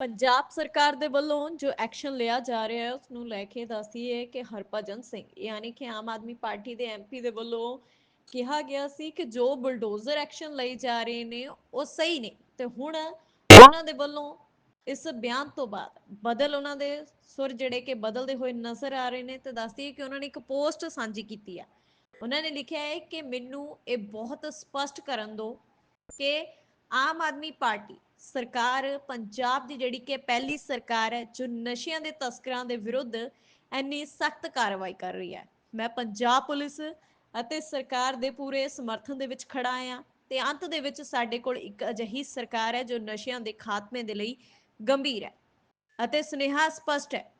ਪੰਜਾਬ ਸਰਕਾਰ ਦੇ ਵੱਲੋਂ ਜੋ ਐਕਸ਼ਨ ਲਿਆ ਜਾ ਰਿਹਾ ਹੈ ਉਸ ਨੂੰ ਲੈ ਕੇ ਦੱਸੀਏ ਕਿ ਹਰਭਜਨ ਸਿੰਘ, ਯਾਨੀ ਕਿ ਆਮ ਆਦਮੀ ਪਾਰਟੀ ਦੇ ਐਮਪੀ ਦੇ ਵੱਲੋਂ ਕਿਹਾ ਗਿਆ ਸੀ ਕਿ ਜੋ ਬੁਲਡੋਜ਼ਰ ਐਕਸ਼ਨ ਲਈ ਜਾ ਰਹੇ ਨੇ, ਉਹ ਸਹੀ ਨੇ। ਤੇ ਹੁਣ ਉਹਨਾਂ ਦੇ ਵੱਲੋਂ ਇਸ ਬਿਆਨ ਤੋਂ ਬਾਅਦ ਬਦਲ ਉਹਨਾਂ ਦੇ ਸੁਰ ਜਿਹੜੇ ਕਿ ਬਦਲਦੇ ਹੋਏ ਨਜ਼ਰ ਆ ਰਹੇ ਨੇ, ਤੇ ਦੱਸਦੀਏ ਕਿ ਉਹਨਾਂ ਨੇ ਇੱਕ ਪੋਸਟ ਸਾਂਝੀ ਕੀਤੀ ਹੈ ਉਹਨਾਂ ਨੇ ਲਿਖਿਆ ਹੈ ਕਿ ਮੈਨੂੰ ਇਹ ਬਹੁਤ ਸਪਸ਼ਟ ਕਰਨ ਦਿਓ ਕਿ ਆਮ ਆਦਮੀ ਪਾਰਟੀ, ਸਰਕਾਰ ਪੰਜਾਬ ਦੀ ਜਿਹੜੀ ਕਿ ਪਹਿਲੀ ਸਰਕਾਰ ਹੈ, ਜੋ ਨਸ਼ਿਆਂ ਦੇ ਤਸਕਰਾਂ ਦੇ ਵਿਰੁੱਧ ਇੰਨੀ ਸਖਤ ਕਾਰਵਾਈ ਕਰ ਰਹੀ ਹੈ। ਮੈਂ ਪੰਜਾਬ ਪੁਲਿਸ ਅਤੇ ਸਰਕਾਰ ਦੇ ਪੂਰੇ ਸਮਰਥਨ ਦੇ ਵਿੱਚ ਖੜਾ ਆ ਤੇ ਅੰਤ ਦੇ ਵਿੱਚ ਸਾਡੇ ਕੋਲ ਇੱਕ ਅਜਿਹੀ ਸਰਕਾਰ ਹੈ, ਜੋ ਨਸ਼ਿਆਂ ਦੇ ਖਾਤਮੇ ਦੇ ਲਈ ਗੰਭੀਰ ਹੈ ਅਤੇ ਸੁਨੇਹਾ ਸਪਸ਼ਟ ਹੈ।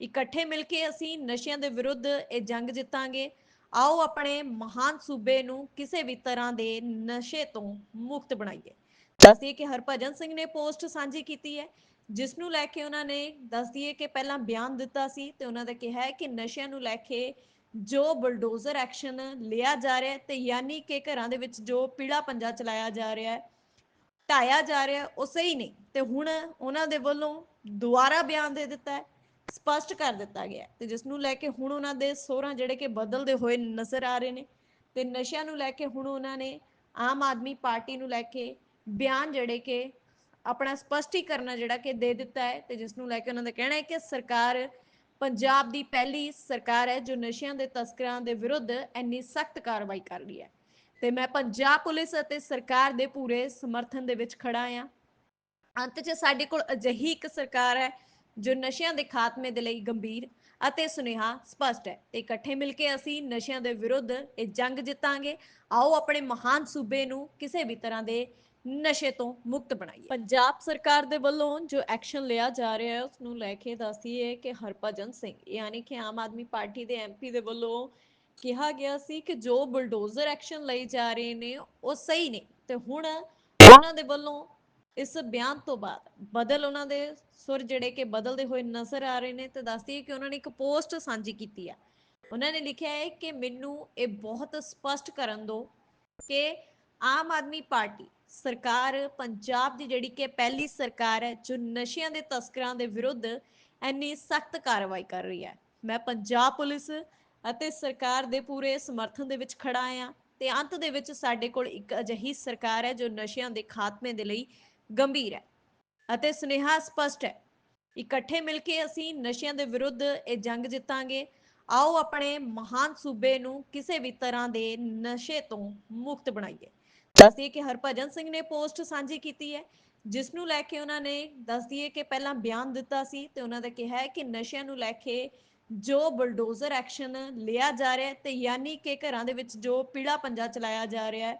ਇਕੱਠੇ ਮਿਲ ਕੇ ਅਸੀਂ ਨਸ਼ਿਆਂ ਦੇ ਵਿਰੁੱਧ ਇਹ ਜੰਗ ਜਿੱਤਾਂਗੇ। ਆਓ ਆਪਣੇ ਮਹਾਨ ਸੂਬੇ ਨੂੰ ਕਿਸੇ ਵੀ ਤਰ੍ਹਾਂ ਦੇ ਨਸ਼ੇ ਤੋਂ ਮੁਕਤ ਬਣਾਈਏ। ਦੱਸਦੀ ਕਿ ਹਰਭਜਨ ਸਿੰਘ ਨੇ ਪੋਸਟ ਸਾਂਝੀ ਕੀਤੀ ਹੈ ਜਿਸ ਨੂੰ ਲੈ ਕੇ ਉਹਨਾਂ ਨੇ ਦੱਸਦੀਏ ਕਿ ਪਹਿਲਾਂ ਬਿਆਨ ਦਿੱਤਾ ਸੀ ਤੇ ਉਹਨਾਂ ਦਾ ਕਿਹਾ ਹੈ ਕਿ ਨਸ਼ਿਆਂ ਨੂੰ ਲੈ ਕੇ ਜੋ ਬੁਲਡੋਜ਼ਰ ਐਕਸ਼ਨ ਲਿਆ ਜਾ ਰਿਹਾ ਤੇ ਯਾਨੀ ਕਿ ਘਰਾਂ ਦੇ ਵਿੱਚ ਜੋ ਪੀੜਾ ਪੰਜਾ ਚਲਾਇਆ ਜਾ ਰਿਹਾ ਹੈ, ਢਾਇਆ ਜਾ ਰਿਹਾ ਉਹ ਸਹੀ ਨਹੀਂ। ਤੇ ਹੁਣ ਉਹਨਾਂ ਦੇ ਵੱਲੋਂ ਦੁਬਾਰਾ ਬਿਆਨ ਦੇ ਦਿੱਤਾ ਹੈ, ਸਪਸ਼ਟ ਕਰ ਦਿੱਤਾ ਗਿਆ ਤੇ ਜਿਸ ਨੂੰ ਲੈ ਕੇ ਹੁਣ ਉਹਨਾਂ ਦੇ ਸੋਹਰਾਂ ਜਿਹੜੇ ਕਿ ਬਦਲਦੇ ਹੋਏ ਨਜ਼ਰ ਆ ਰਹੇ ਨੇ ਤੇ ਨਸ਼ਿਆਂ ਨੂੰ ਲੈ ਕੇ ਹੁਣ ਉਹਨਾਂ ਨੇ ਆਮ ਆਦਮੀ ਪਾਰਟੀ ਨੂੰ ਲੈ ਕੇ ਬਿਆਨ ਜਿਹੜੇ ਕਿ ਆਪਣਾ ਸਪਸ਼ਟੀਕਰਨ ਜਿਹੜਾ ਕਿ ਦੇ ਦਿੱਤਾ ਹੈ ਤੇ ਜਿਸ ਨੂੰ ਲੈ ਕੇ ਉਹਨਾਂ ਦਾ ਕਹਿਣਾ ਹੈ ਕਿ ਸਰਕਾਰ ਪੰਜਾਬ ਦੀ ਪਹਿਲੀ ਸਰਕਾਰ ਹੈ ਜੋ ਨਸ਼ਿਆਂ ਦੇ ਤਸਕਰਾਂ ਦੇ ਵਿਰੁੱਧ ਇੰਨੀ ਸਖਤ ਕਾਰਵਾਈ ਕਰ ਰਹੀ ਹੈ। ਤੇ ਮੈਂ ਪੰਜਾਬ ਪੁਲਿਸ ਅਤੇ ਸਰਕਾਰ ਦੇ ਪੂਰੇ ਸਮਰਥਨ ਦੇ ਵਿੱਚ ਖੜਾ ਆ ਅੰਤ 'ਚ ਸਾਡੇ ਕੋਲ ਅਜਿਹੀ ਇੱਕ ਸਰਕਾਰ ਹੈ ਜੋ ਨਸ਼ਿਆਂ ਦੇ ਖਾਤਮੇ ਦੇ ਲਈ ਗੰਭੀਰ ਅਤੇ ਸੁਨੇਹਾ ਸਪਸ਼ਟ ਹੈ। ਤੇ ਇਕੱਠੇ ਮਿਲ ਕੇ ਅਸੀਂ ਨਸ਼ਿਆਂ ਦੇ ਵਿਰੁੱਧ ਇਹ ਜੰਗ ਜਿੱਤਾਂਗੇ। ਆਓ ਆਪਣੇ ਮਹਾਨ ਸੂਬੇ ਨੂੰ ਕਿਸੇ ਵੀ ਤਰ੍ਹਾਂ ਦੇ ਨਸ਼ੇ ਤੋਂ ਮੁਕਤ ਬਣਾਈਏ। ਪੰਜਾਬ ਸਰਕਾਰ ਦੇ ਵੱਲੋਂ ਜੋ ਐਕਸ਼ਨ ਲਿਆ ਜਾ ਰਿਹਾ ਹੈ ਉਸ ਨੂੰ ਲੈ ਕੇ ਦੱਸੀਏ ਕਿ ਹਰਭਜਨ ਸਿੰਘ, ਯਾਨੀ ਕਿ ਆਮ ਆਦਮੀ ਪਾਰਟੀ ਦੇ ਐਮਪੀ ਦੇ ਵੱਲੋਂ ਕਿਹਾ ਗਿਆ ਸੀ ਕਿ ਜੋ ਬੁਲਡੋਜ਼ਰ ਐਕਸ਼ਨ ਲਈ ਜਾ ਰਹੇ ਨੇ, ਉਹ ਸਹੀ ਨੇ। ਤੇ ਹੁਣ ਉਹਨਾਂ ਦੇ ਵੱਲੋਂ ਇਸ ਬਿਆਨ ਤੋਂ ਬਾਅਦ ਬਦਲ ਉਹਨਾਂ ਦੇ ਸੁਰ ਜਿਹੜੇ ਕਿ ਬਦਲਦੇ ਹੋਏ ਨਜ਼ਰ ਆ ਰਹੇ ਨੇ, ਤੇ ਦੱਸਦੀ ਕਿ ਉਹਨਾਂ ਨੇ ਇੱਕ ਪੋਸਟ ਸਾਂਝੀ ਕੀਤੀ ਆ। ਉਹਨਾਂ ਨੇ ਲਿਖਿਆ ਹੈ ਕਿ ਮੈਨੂੰ ਇਹ ਬਹੁਤ ਸਪਸ਼ਟ ਕਰਨ ਦਿਓ ਕਿ ਆਮ ਆਦਮੀ ਪਾਰਟੀ ਸਰਕਾਰ ਪੰਜਾਬ ਦੀ ਜਿਹੜੀ ਕਿ ਪਹਿਲੀ ਸਰਕਾਰ ਹੈ, ਜੋ ਨਸ਼ਿਆਂ ਦੇ ਤਸਕਰਾਂ ਦੇ ਵਿਰੁੱਧ ਇੰਨੀ ਸਖਤ ਕਾਰਵਾਈ ਕਰ ਰਹੀ ਹੈ। ਮੈਂ ਪੰਜਾਬ ਪੁਲਿਸ ਅਤੇ ਸਰਕਾਰ ਦੇ ਪੂਰੇ ਸਮਰਥਨ ਦੇ ਵਿੱਚ ਖੜਾ ਆ ਤੇ ਅੰਤ ਦੇ ਵਿੱਚ ਸਾਡੇ ਕੋਲ ਇੱਕ ਅਜਿਹੀ ਸਰਕਾਰ ਹੈ, ਜੋ ਨਸ਼ਿਆਂ ਦੇ ਖਾਤਮੇ ਦੇ ਲਈ ਗੰਭੀਰ ਹੈ ਅਤੇ ਸੁਨੇਹਾ ਸਪਸ਼ਟ ਹੈ। ਇਕੱਠੇ ਮਿਲ ਕੇ ਅਸੀਂ ਨਸ਼ਿਆਂ ਦੇ ਵਿਰੁੱਧ ਇਹ ਜੰਗ ਜਿੱਤਾਂਗੇ। ਆਓ ਆਪਣੇ ਮਹਾਨ ਸੂਬੇ ਨੂੰ ਕਿਸੇ ਵੀ ਤਰ੍ਹਾਂ ਦੇ ਨਸ਼ੇ ਤੋਂ ਮੁਕਤ ਬਣਾਈਏ। ਦੱਸਦੀਏ ਕਿ ਹਰਭਜਨ ਸਿੰਘ ਨੇ ਪੋਸਟ ਸਾਂਝੀ ਕੀਤੀ ਹੈ ਜਿਸ ਨੂੰ ਲੈ ਕੇ ਉਹਨਾਂ ਨੇ ਦੱਸਦੀਏ ਕਿ ਪਹਿਲਾਂ ਬਿਆਨ ਦਿੱਤਾ ਸੀ ਤੇ ਉਹਨਾਂ ਦਾ ਕਿਹਾ ਹੈ ਕਿ ਨਸ਼ਿਆਂ ਨੂੰ ਲੈ ਕੇ ਜੋ ਬੁਲਡੋਜ਼ਰ ਐਕਸ਼ਨ ਲਿਆ ਜਾ ਰਿਹਾ ਤੇ ਯਾਨੀ ਕਿ ਘਰਾਂ ਦੇ ਵਿੱਚ ਜੋ ਪੀੜਾ ਪੰਜਾ ਚਲਾਇਆ ਜਾ ਰਿਹਾ ਹੈ,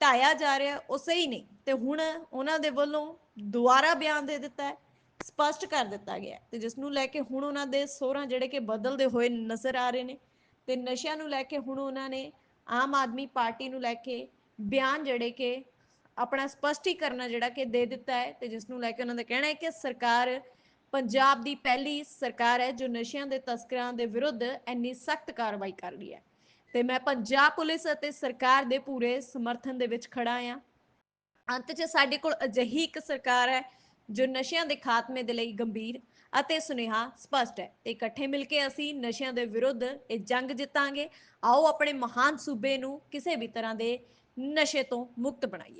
ਢਾਇਆ ਜਾ ਰਿਹਾ ਉਹ ਸਹੀ ਨਹੀਂ। ਤੇ ਹੁਣ ਉਹਨਾਂ ਦੇ ਵੱਲੋਂ ਦੁਬਾਰਾ ਬਿਆਨ ਦੇ ਦਿੱਤਾ ਹੈ, ਸਪਸ਼ਟ ਕਰ ਦਿੱਤਾ ਗਿਆ ਤੇ ਜਿਸ ਨੂੰ ਲੈ ਕੇ ਹੁਣ ਉਹਨਾਂ ਦੇ ਸੋਹਰਾਂ ਜਿਹੜੇ ਕਿ ਬਦਲਦੇ ਹੋਏ ਨਜ਼ਰ ਆ ਰਹੇ ਨੇ ਤੇ ਨਸ਼ਿਆਂ ਨੂੰ ਲੈ ਕੇ ਹੁਣ ਉਹਨਾਂ ਨੇ ਆਮ ਆਦਮੀ ਪਾਰਟੀ ਨੂੰ ਲੈ ਕੇ ਬਿਆਨ ਜਿਹੜੇ ਕਿ ਆਪਣਾ ਸਪਸ਼ਟੀਕਰਨ ਜਿਹੜਾ ਕਿ ਦੇ ਦਿੱਤਾ ਹੈ ਤੇ ਜਿਸ ਨੂੰ ਲੈ ਕੇ ਉਹਨਾਂ ਦਾ ਕਹਿਣਾ ਹੈ ਕਿ ਸਰਕਾਰ ਪੰਜਾਬ ਦੀ ਪਹਿਲੀ ਸਰਕਾਰ ਹੈ ਜੋ ਨਸ਼ਿਆਂ ਦੇ ਤਸਕਰਾਂ ਦੇ ਵਿਰੁੱਧ ਇੰਨੀ ਸਖਤ ਕਾਰਵਾਈ ਕਰ ਰਹੀ ਹੈ। ਤੇ ਮੈਂ ਪੰਜਾਬ ਪੁਲਿਸ ਅਤੇ ਸਰਕਾਰ ਦੇ ਪੂਰੇ ਸਮਰਥਨ ਦੇ ਵਿੱਚ ਖੜਾ ਆ ਅੰਤ 'ਚ ਸਾਡੇ ਕੋਲ ਅਜਿਹੀ ਇੱਕ ਸਰਕਾਰ ਹੈ ਜੋ ਨਸ਼ਿਆਂ ਦੇ ਖਾਤਮੇ ਦੇ ਲਈ ਗੰਭੀਰ ਅਤੇ ਸੁਨੇਹਾ ਸਪਸ਼ਟ ਹੈ। ਤੇ ਇਕੱਠੇ ਮਿਲ ਕੇ ਅਸੀਂ ਨਸ਼ਿਆਂ ਦੇ ਵਿਰੁੱਧ ਇਹ ਜੰਗ ਜਿੱਤਾਂਗੇ। ਆਓ ਆਪਣੇ ਮਹਾਨ ਸੂਬੇ ਨੂੰ ਕਿਸੇ ਵੀ ਤਰ੍ਹਾਂ ਦੇ ਨਸ਼ੇ ਤੋਂ ਮੁਕਤ ਬਣਾਈਏ।